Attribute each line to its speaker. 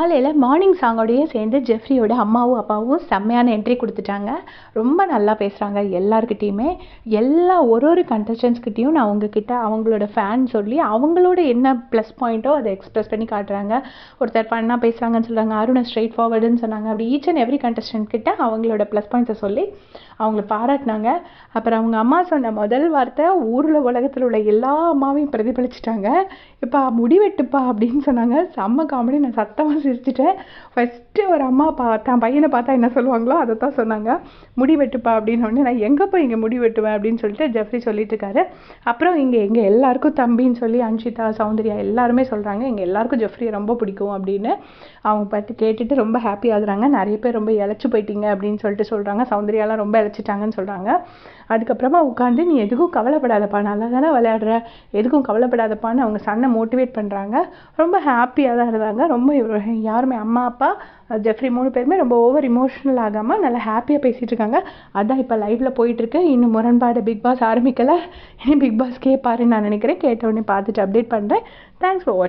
Speaker 1: காலையில் மார்னிங் சாங்கோடையும் சேர்ந்து ஜெஃப்ரியோட அம்மாவும் அப்பாவும் செம்மையான என்ட்ரி கொடுத்துட்டாங்க. ரொம்ப நல்லா பேசுகிறாங்க எல்லாருக்கிட்டேயுமே எல்லா ஒரு ஒரு கண்டஸ்டன்ஸ்கிட்டையும் நான் அவங்கக்கிட்ட அவங்களோட ஃபேன் சொல்லி அவங்களோட என்ன ப்ளஸ் பாயிண்ட்டோ அதை எக்ஸ்ப்ரெஸ் பண்ணி காட்டுறாங்க. ஒருத்தர் பண்ணா பேசுகிறாங்கன்னு சொல்கிறாங்க அருணை ஸ்ட்ரெயிட் ஃபார்வர்டுன்னு சொன்னாங்க. அப்படி ஈச் அண்ட் எவ்ரி கண்டஸ்டன்ட் கிட்ட அவங்களோட ப்ளஸ் பாயிண்ட்ஸை சொல்லி அவங்கள பாராட்டினாங்க. அப்புறம் அவங்க அம்மா சொன்ன முதல் வார்த்தை ஊரில் உலகத்தில் உள்ள எல்லா அம்மாவையும் பிரதிபலிச்சிட்டாங்க. இப்போ முடிவெட்டுப்பா அப்படின்னு சொன்னாங்க. செம்ம காமெடி நான் சத்தமாக சிரிச்சிட்டேன் ஃபஸ்ட்டு ஒரு அம்மா பா தான் பையனை பார்த்தா என்ன சொல்லுவாங்களோ அதை தான் சொன்னாங்க. முடி வெட்டுப்பா அப்படின்னு நான் எங்கே போய் இங்கே முடி வெட்டுவேன்? அப்படின்னு சொல்லிட்டு ஜெஃப்ரி சொல்லிட்டு இருக்காரு. அப்புறம் இங்கே எங்கள் எல்லாருக்கும் தம்பின்னு சொல்லி அன்ஷிதா சௌந்தர்யா எல்லாருமே சொல்கிறாங்க எங்கள் எல்லாருக்கும் ஜெஃப்ரியை ரொம்ப பிடிக்கும் அப்படின்னு அவங்க பார்த்து கேட்டுட்டு ரொம்ப ஹாப்பி ஆகுறாங்க. நிறைய பேர் ரொம்ப இழைச்சி போயிட்டீங்க அப்படின்னு சொல்லிட்டு சொல்கிறாங்க சௌந்தர்யாலாம் ரொம்ப இழைச்சிட்டாங்கன்னு சொல்கிறாங்க அதுக்கப்புறமா உட்காந்து நீ எதுக்கும் கவலைப்படாதப்பா. நல்லா தானே விளையாடுற? எதுக்கும் கவலைப்படாதப்பான்னு அவங்க சன்னை மோட்டிவேட் பண்ணுறாங்க ரொம்ப ஹாப்பியாக தான் இருந்தாங்க. ரொம்ப யாருமே அம்மா அப்பா ஜெஃப்ரி மூணு பேருமே ரொம்ப ஓவர் இமோஷனல் ஆகாமல் நல்லா ஹாப்பியாக பேசிகிட்டு இருக்காங்க. அதான் இப்போ லைவில் போயிட்டுருக்கு இன்னும் முரண்பாடு பிக் பாஸ் ஆரம்பிக்கலை. இனி பிக் பாஸ் கேட்பாருன்னு நான் நினைக்கிறேன். கேட்ட உடனே பார்த்துட்டு அப்டேட் பண்ணுறேன் தேங்க்ஸ் ஃபார் வாட்ச்